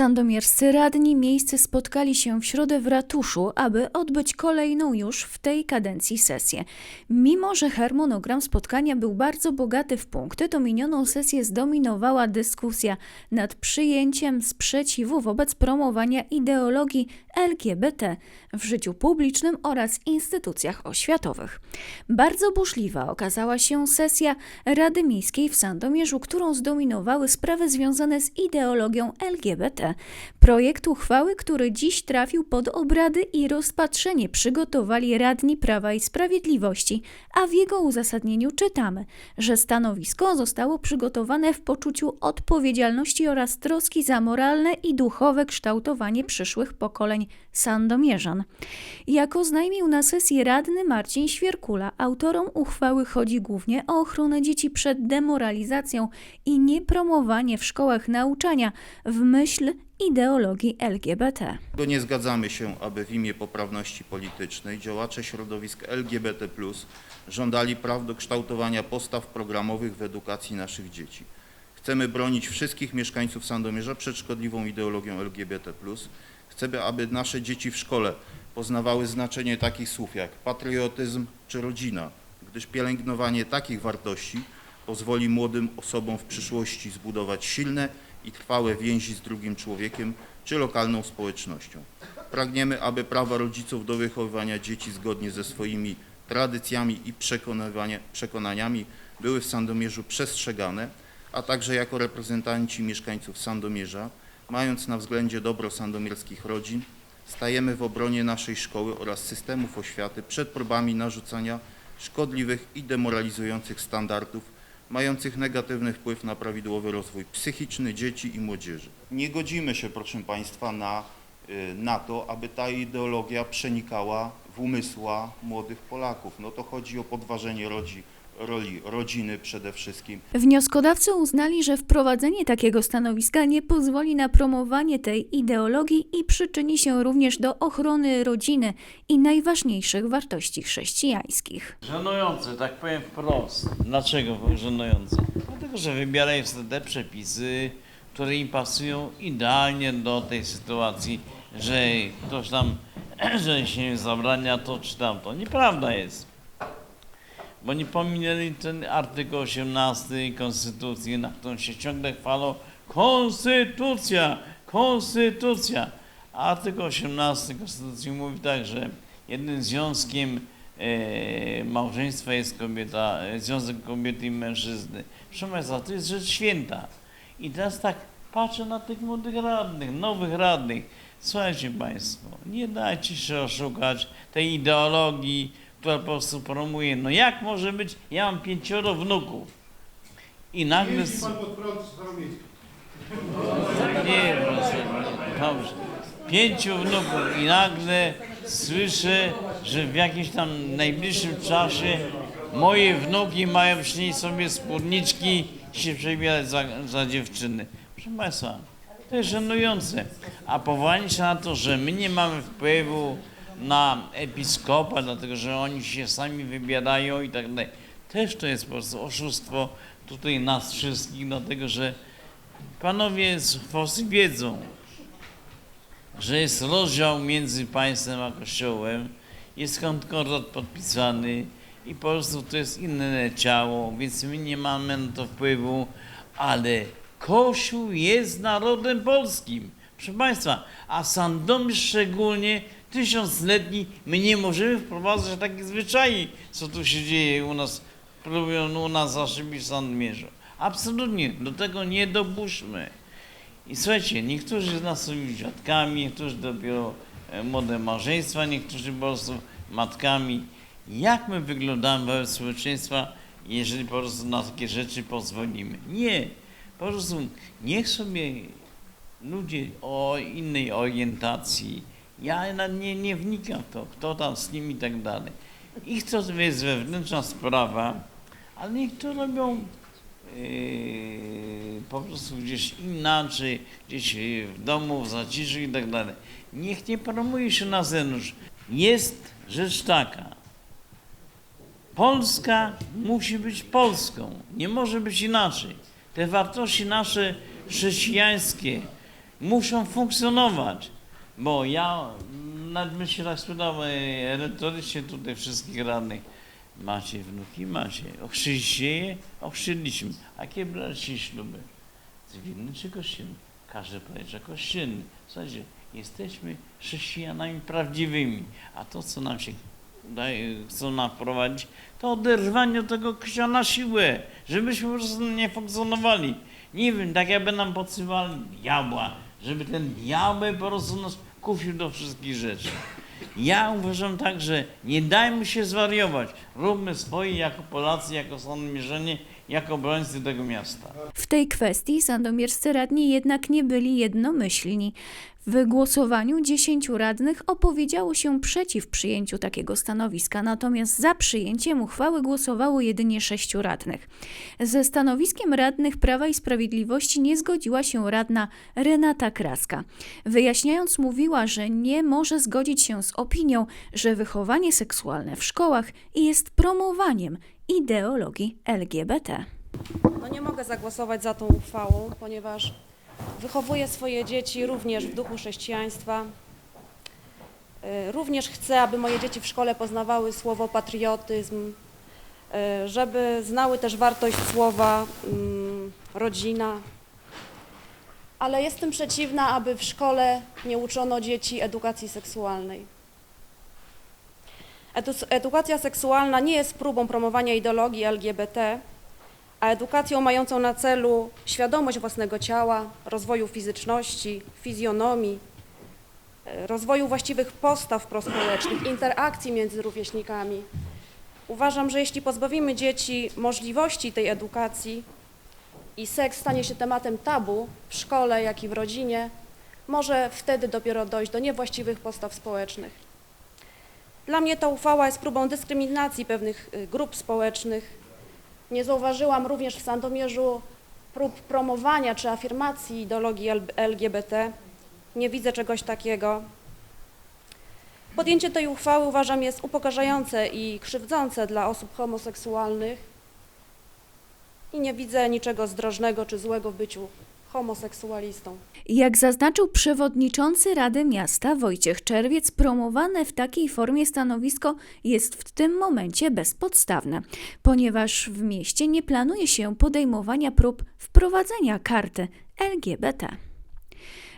Sandomierscy radni miejsce spotkali się w środę w ratuszu, aby odbyć kolejną już w tej kadencji sesję. Mimo, że harmonogram spotkania był bardzo bogaty w punkty, to minioną sesję zdominowała dyskusja nad przyjęciem sprzeciwu wobec promowania ideologii LGBT w życiu publicznym oraz instytucjach oświatowych. Bardzo burzliwa okazała się sesja Rady Miejskiej w Sandomierzu, którą zdominowały sprawy związane z ideologią LGBT. Projekt uchwały, który dziś trafił pod obrady i rozpatrzenie przygotowali radni Prawa i Sprawiedliwości, a w jego uzasadnieniu czytamy, że stanowisko zostało przygotowane w poczuciu odpowiedzialności oraz troski za moralne i duchowe kształtowanie przyszłych pokoleń sandomierzan. Jak oznajmił na sesji radny Marcin Świerkula, autorom uchwały chodzi głównie o ochronę dzieci przed demoralizacją i niepromowanie w szkołach nauczania w myśl ideologii LGBT. Nie zgadzamy się, aby w imię poprawności politycznej działacze środowisk LGBT żądali praw do kształtowania postaw programowych w edukacji naszych dzieci. Chcemy bronić wszystkich mieszkańców Sandomierza przed szkodliwą ideologią LGBT. Chcemy, aby nasze dzieci w szkole poznawały znaczenie takich słów jak patriotyzm czy rodzina, gdyż pielęgnowanie takich wartości pozwoli młodym osobom w przyszłości zbudować silne i trwałe więzi z drugim człowiekiem czy lokalną społecznością. Pragniemy, aby prawa rodziców do wychowywania dzieci zgodnie ze swoimi tradycjami i przekonaniami były w Sandomierzu przestrzegane, a także jako reprezentanci mieszkańców Sandomierza, mając na względzie dobro sandomierskich rodzin, stajemy w obronie naszej szkoły oraz systemów oświaty przed próbami narzucania szkodliwych i demoralizujących standardów, mających negatywny wpływ na prawidłowy rozwój psychiczny dzieci i młodzieży. Nie godzimy się, proszę Państwa, na, y, na to, aby ta ideologia przenikała w umysła młodych Polaków. No to chodzi o podważenie rodzi, roli rodziny przede wszystkim, Wnioskodawcy uznali, że wprowadzenie takiego stanowiska nie pozwoli na promowanie tej ideologii i przyczyni się również do ochrony rodziny i najważniejszych wartości chrześcijańskich. Żenujące, tak powiem wprost. Dlaczego żenujące? Dlatego, że wybierają sobie te przepisy, które im pasują idealnie do tej sytuacji, że ktoś tam, że się zabrania to czy tamto. Nieprawda jest. Bo nie pominęli ten artykuł 18 Konstytucji, na którą się ciągle chwalą. Konstytucja, konstytucja. Artykuł 18 Konstytucji mówi tak, że jednym związkiem e, małżeństwa jest kobieta, e, związek kobiety i mężczyzny. Proszę Państwa, to jest rzecz święta. I teraz tak patrzę na tych młodych radnych, nowych radnych. Słuchajcie Państwo, nie dajcie się oszukać tej ideologii, która po prostu promuje. No jak może być, ja mam pięcioro wnuków i nagle... Jeździ pan pod prąd. Nie, proszę, dobrze. Pięciu wnuków i nagle słyszę, że w jakimś tam najbliższym czasie moje wnuki mają przynieść sobie spódniczki i się przebierać za, za dziewczyny. Proszę Państwa, to jest żenujące. A powołanie się na to, że my nie mamy wpływu na episkopa, dlatego że oni się sami wybierają i tak dalej. Też to jest po prostu oszustwo tutaj nas wszystkich, dlatego że Panowie z Fosy wiedzą, że jest rozdział między państwem a kościołem, jest konkordat podpisany i po prostu to jest inne ciało, więc my nie mamy na to wpływu, ale Kościół jest narodem polskim. Proszę Państwa, a Sandomierz szczególnie tysiącletni, my nie możemy wprowadzać takich zwyczajów, co tu się dzieje u nas, próbują u nas zaszybić w Sandomierzu. Absolutnie, do tego nie dopuszczmy. I słuchajcie, niektórzy z nas są już dziadkami, niektórzy dopiero e, młode małżeństwa, niektórzy po prostu matkami. Jak my wyglądamy wobec społeczeństwa, jeżeli po prostu na takie rzeczy pozwolimy? Nie. Po prostu niech sobie ludzie o innej orientacji, ja nie, nie wnikam w to, kto tam z nimi i tak dalej. Ich to jest wewnętrzna sprawa, ale niech to robią Yy, po prostu gdzieś inaczej, gdzieś w domu, w zaciszu i tak dalej. Niech nie promuje się na zewnątrz. Jest rzecz taka. Polska musi być Polską. Nie może być inaczej. Te wartości nasze chrześcijańskie, muszą funkcjonować. Bo ja e, retorycznie tutaj wszystkich radnych. Macie wnuki? Macie. Ochrzciście je? Ochrzciliśmy. A jakie braliście śluby? Cywilny czy kościelny? Każdy powie, że kościelny. Słuchajcie, jesteśmy chrześcijanami prawdziwymi. A to, co nam się daje, chcą nam wprowadzić, to oderwanie od tego kościoła na siłę, żebyśmy po prostu nie funkcjonowali. Nie wiem, tak jakby nam podsywali diabła, żeby ten diabeł po prostu nas kusił do wszystkich rzeczy. Ja uważam tak, że nie dajmy się zwariować. Róbmy swoje jako Polacy, jako Sandomierzanie, jako obrońcy tego miasta. W tej kwestii sandomierscy radni jednak nie byli jednomyślni. W głosowaniu 10 radnych opowiedziało się przeciw przyjęciu takiego stanowiska, natomiast za przyjęciem uchwały głosowało jedynie 6 radnych. Ze stanowiskiem radnych Prawa i Sprawiedliwości nie zgodziła się radna Renata Kraska. Wyjaśniając, mówiła, że nie może zgodzić się z opinią, że wychowanie seksualne w szkołach jest promowaniem ideologii LGBT. No nie mogę zagłosować za tą uchwałą, ponieważ wychowuję swoje dzieci również w duchu chrześcijaństwa. Y, Również chcę, aby moje dzieci w szkole poznawały słowo patriotyzm, y, żeby znały też wartość słowa mm, rodzina. Ale jestem przeciwna, aby w szkole nie uczono dzieci edukacji seksualnej. Edu- Edukacja seksualna nie jest próbą promowania ideologii LGBT, a edukacją mającą na celu świadomość własnego ciała, rozwoju fizyczności, fizjonomii, e, rozwoju właściwych postaw prospołecznych, interakcji między rówieśnikami. Uważam, że jeśli pozbawimy dzieci możliwości tej edukacji i seks stanie się tematem tabu w szkole, jak i w rodzinie, może wtedy dopiero dojść do niewłaściwych postaw społecznych. Dla mnie ta uchwała jest próbą dyskryminacji pewnych y, grup społecznych, nie zauważyłam również w Sandomierzu prób promowania czy afirmacji ideologii LGBT. Nie widzę czegoś takiego. Podjęcie tej uchwały uważam jest upokarzające i krzywdzące dla osób homoseksualnych i nie widzę niczego zdrożnego czy złego w byciu homoseksualistą. Jak zaznaczył przewodniczący Rady Miasta Wojciech Czerwiec, promowane w takiej formie stanowisko jest w tym momencie bezpodstawne, ponieważ w mieście nie planuje się podejmowania prób wprowadzenia karty LGBT.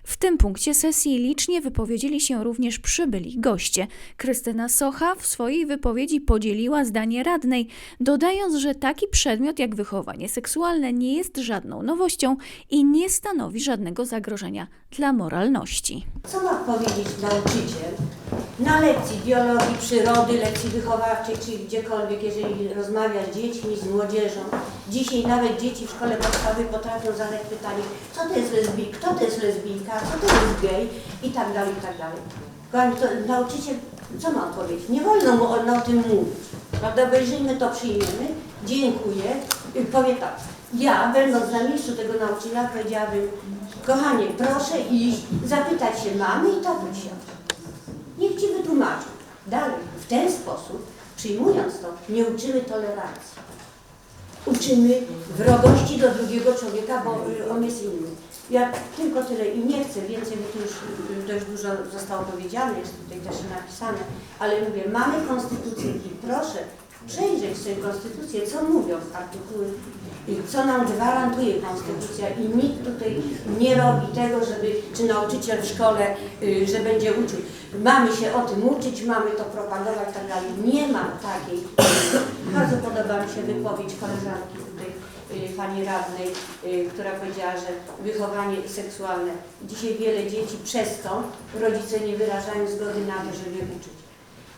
W tym punkcie sesji licznie wypowiedzieli się również przybyli goście. Krystyna Socha w swojej wypowiedzi podzieliła zdanie radnej, dodając, że taki przedmiot jak wychowanie seksualne nie jest żadną nowością i nie stanowi żadnego zagrożenia dla moralności. Co ma powiedzieć nauczyciel na lekcji biologii, przyrody, lekcji wychowawczej, czy gdziekolwiek, jeżeli rozmawia z dziećmi, z młodzieżą. Dzisiaj nawet dzieci w szkole podstawowej potrafią zadać pytanie, co to jest lesbijka, kto to jest lesbijka, co to jest gej i tak dalej, i tak dalej. Kochani, to nauczyciel, co ma odpowiedzieć? Nie wolno mu o, o tym mówić. Prawda? Obejrzyjmy to, przyjmiemy. Dziękuję. I powie tak. Ja, będąc na miejscu tego nauczyciela, powiedziałabym, kochanie, proszę iść, zapytać się mamy i tatusia. Dalej, w ten sposób, przyjmując to, nie uczymy tolerancji. Uczymy wrogości do drugiego człowieka, bo y, on jest inny. Ja tylko tyle i nie chcę więcej, bo tu już y, dość dużo zostało powiedziane, jest tutaj też napisane, ale mówię, mamy konstytucję i proszę przejrzeć sobie konstytucję, co mówią artykuły, y, co nam gwarantuje konstytucja i nikt tutaj nie robi tego, żeby, czy nauczyciel w szkole, y, że będzie uczył. Mamy się o tym uczyć, mamy to propagować tak dalej. Nie ma takiej. Bardzo podoba mi się wypowiedź koleżanki tutaj, y, pani radnej, y, która powiedziała, że wychowanie seksualne. Dzisiaj wiele dzieci przez to rodzice nie wyrażają zgody na to, żeby uczyć.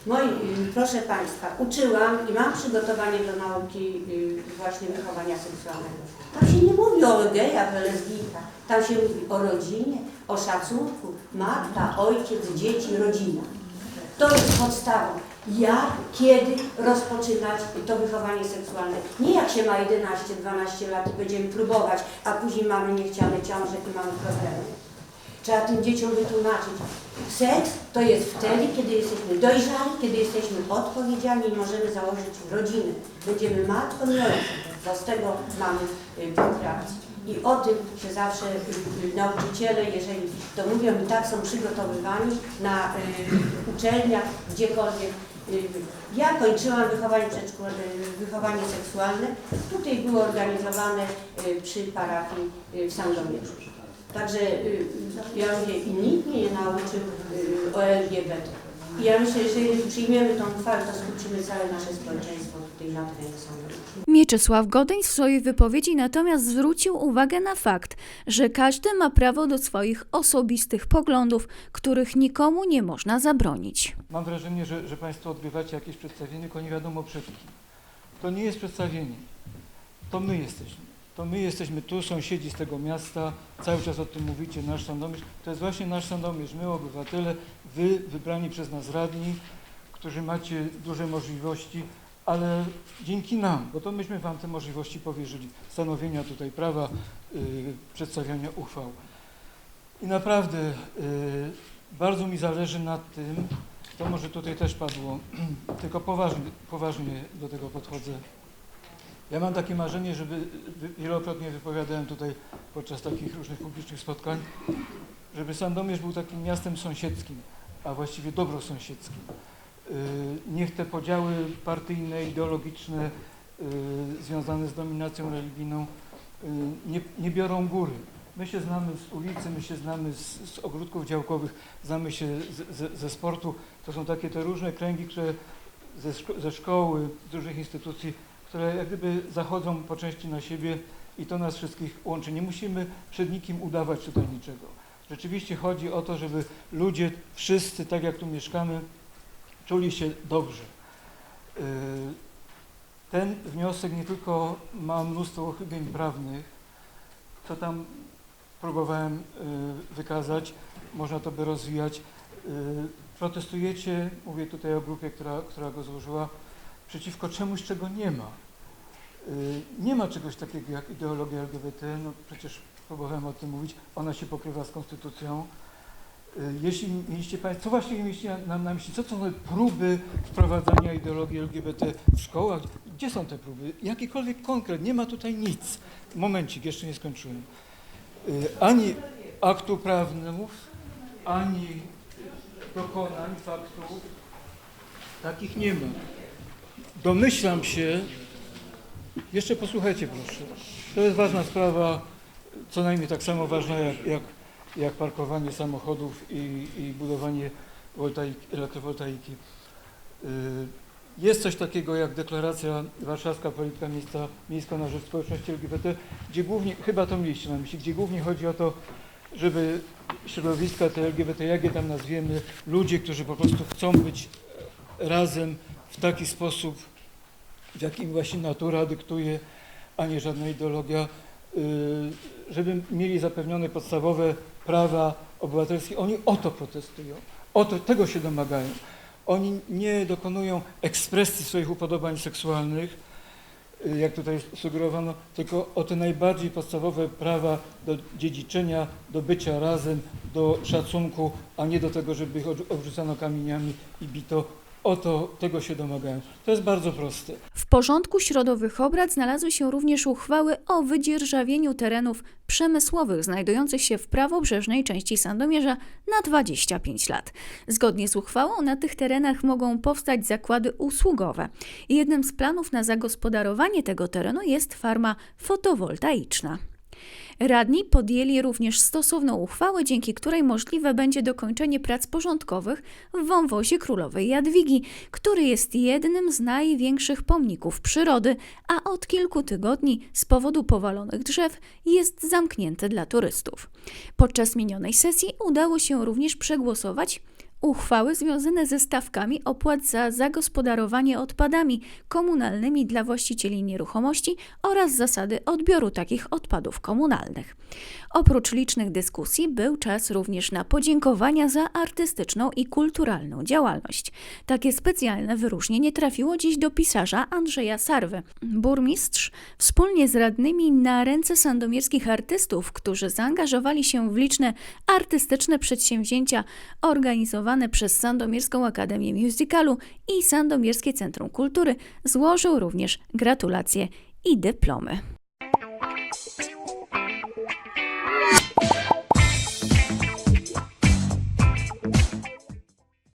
Moi, y, proszę Państwa, uczyłam i mam przygotowanie do nauki y, właśnie wychowania seksualnego. Tam się nie mówi o gejach, o lesbijkach. Tam się mówi o rodzinie, o szacunku. Matka, ojciec, dzieci, rodzina. To jest podstawą. Jak, kiedy rozpoczynać to wychowanie seksualne. Nie jak się ma 11-12 lat i będziemy próbować, a później mamy niechciane ciąże i mamy problemy. Trzeba tym dzieciom wytłumaczyć. Seks to jest wtedy, kiedy jesteśmy dojrzali, kiedy jesteśmy odpowiedzialni i możemy założyć rodzinę. Będziemy matką i ojcem, bo z tego mamy y, punkt reakcji. i o tym, że zawsze y, y, nauczyciele, jeżeli to mówią, i tak są przygotowywani na y, uczelniach, gdziekolwiek. Y, Ja kończyłam wychowanie, y, wychowanie seksualne. Tutaj było organizowane y, przy parafii y, w Sandomierzu. Także y, ja mówię, i nikt mnie nie nauczył y, o LGBT. I ja myślę, że jeżeli przyjmiemy tą uchwałę, to skuczymy całe nasze społeczeństwo tutaj na terenie Sandomierza. Mieczysław Godyń w swojej wypowiedzi natomiast zwrócił uwagę na fakt, że każdy ma prawo do swoich osobistych poglądów, których nikomu nie można zabronić. Mam wrażenie, że, że Państwo odgrywacie jakieś przedstawienie, tylko nie wiadomo przed kim. To nie jest przedstawienie. To my jesteśmy. To my jesteśmy tu, sąsiedzi z tego miasta, cały czas o tym mówicie, nasz Sandomierz. To jest właśnie nasz Sandomierz, my obywatele, wy wybrani przez nas radni, którzy macie duże możliwości, ale dzięki nam, bo to myśmy Wam te możliwości powierzyli, stanowienia tutaj prawa, y, przedstawiania uchwał. I naprawdę y, bardzo mi zależy na tym, to może tutaj też padło, tylko poważnie, poważnie do tego podchodzę. Ja mam takie marzenie, żeby, wielokrotnie wypowiadałem tutaj podczas takich różnych publicznych spotkań, żeby Sandomierz był takim miastem sąsiedzkim, a właściwie dobrosąsiedzkim. Yy, Niech te podziały partyjne, ideologiczne, yy, związane z dominacją religijną yy, nie, nie biorą góry. My się znamy z ulicy, my się znamy z, z ogródków działkowych, znamy się z, ze, ze sportu. To są takie te różne kręgi, które ze, szko- ze szkoły, z różnych instytucji, które jak gdyby zachodzą po części na siebie i to nas wszystkich łączy. Nie musimy przed nikim udawać tutaj niczego. Rzeczywiście chodzi o to, żeby ludzie wszyscy, tak jak tu mieszkamy, czuli się dobrze. Yy, Ten wniosek nie tylko ma mnóstwo uchybień prawnych, co tam próbowałem y, wykazać, można to by rozwijać. Y, Protestujecie, mówię tutaj o grupie, która, która go złożyła, przeciwko czemuś, czego nie ma. Y, Nie ma czegoś takiego jak ideologia LGBT, no przecież próbowałem o tym mówić, ona się pokrywa z konstytucją. Y, Jeśli mieliście Państwo, co właściwie mieliście na, na myśli, co to są próby wprowadzania ideologii LGBT w szkołach? Gdzie są te próby? Jakikolwiek konkret, nie ma tutaj nic. Momencik, jeszcze nie skończyłem. Y, Ani aktu prawnych, ani dokonań, faktów, takich nie ma. Domyślam się, jeszcze posłuchajcie proszę, to jest ważna sprawa, co najmniej tak samo ważna jak, jak, jak parkowanie samochodów i, i budowanie woltaiki, elektrowoltaiki. Y, Jest coś takiego jak deklaracja warszawska polityka miejska, miejska na rzecz społeczności LGBT, gdzie głównie, chyba to mieliście na myśli, gdzie głównie chodzi o to, żeby środowiska te LGBT, jak je tam nazwiemy, ludzie, którzy po prostu chcą być razem w taki sposób, w jakim właśnie natura dyktuje, a nie żadna ideologia, y, żeby mieli zapewnione podstawowe prawa obywatelskie. Oni o to protestują, o to, tego się domagają. Oni nie dokonują ekspresji swoich upodobań seksualnych, y, jak tutaj sugerowano, tylko o te najbardziej podstawowe prawa do dziedziczenia, do bycia razem, do szacunku, a nie do tego, żeby ich odrzu- obrzucano kamieniami i bito. O to, tego się domagają. To jest bardzo proste. W porządku środowych obrad znalazły się również uchwały o wydzierżawieniu terenów przemysłowych znajdujących się w prawobrzeżnej części Sandomierza na 25 lat. Zgodnie z uchwałą na tych terenach mogą powstać zakłady usługowe. Jednym z planów na zagospodarowanie tego terenu jest farma fotowoltaiczna. Radni podjęli również stosowną uchwałę, dzięki której możliwe będzie dokończenie prac porządkowych w wąwozie Królowej Jadwigi, który jest jednym z największych pomników przyrody, a od kilku tygodni z powodu powalonych drzew jest zamknięty dla turystów. Podczas minionej sesji udało się również przegłosować uchwały związane ze stawkami opłat za zagospodarowanie odpadami komunalnymi dla właścicieli nieruchomości oraz zasady odbioru takich odpadów komunalnych. Oprócz licznych dyskusji był czas również na podziękowania za artystyczną i kulturalną działalność. Takie specjalne wyróżnienie trafiło dziś do pisarza Andrzeja Sarwy. Burmistrz wspólnie z radnymi na ręce sandomierskich artystów, którzy zaangażowali się w liczne artystyczne przedsięwzięcia organizowane przez Sandomierską Akademię Musicalu i Sandomierskie Centrum Kultury, złożył również gratulacje i dyplomy.